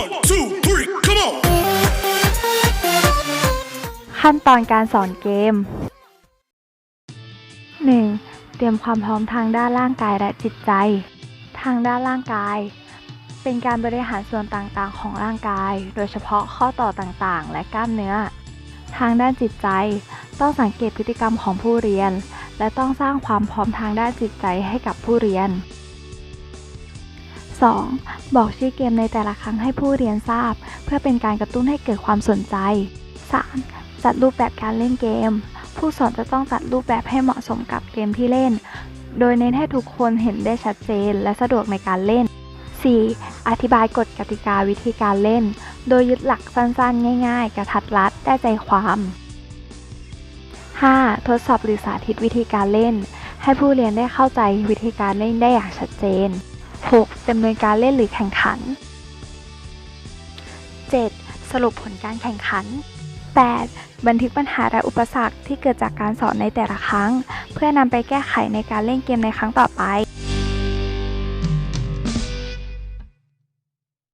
One, two, three, come on! ขั้นตอนการสอนเกม 1. เตรียมความพร้อมทางด้านร่างกายและจิตใจ ทางด้านร่างกาย เป็นการบริหารส่วนต่างๆ ของร่างกาย โดยเฉพาะข้อต่อต่างๆ และกล้ามเนื้อ ทางด้านจิตใจ ต้องสังเกตพฤติกรรมของผู้เรียน และต้องสร้างความพร้อมทางด้านจิตใจให้กับผู้เรียน 2. บอกชื่อเกมในแต่ละครั้งให้ผู้เรียนทราบ เพื่อเป็นการกระตุ้นให้เกิดความสนใจ 3. จัดรูปแบบการเล่นเกม ผู้สอนจะต้องจัดรูปแบบให้เหมาะสมกับเกมที่เล่น โดยเน้นให้ทุกคนเห็นได้ชัดเจนและสะดวกในการเล่น 4. อธิบายกฎกติกาวิธีการเล่น โดยยึดหลักสั้นๆ ง่าย ๆ กระทัดรัดได้ใจความ 5. ทดสอบหรือสาธิตวิธีการเล่น ให้ผู้เรียนได้เข้าใจวิธีการเล่นได้อย่างชัดเจน 6. ดำเนินการเล่นหรือแข่งขัน 7. สรุปผลการแข่งขัน 8. บันทึกปัญหาและอุปสรรคที่เกิดจากการสอนในแต่ละครั้ง เพื่อนำไปแก้ไขในการเล่นเกมในครั้งต่อไป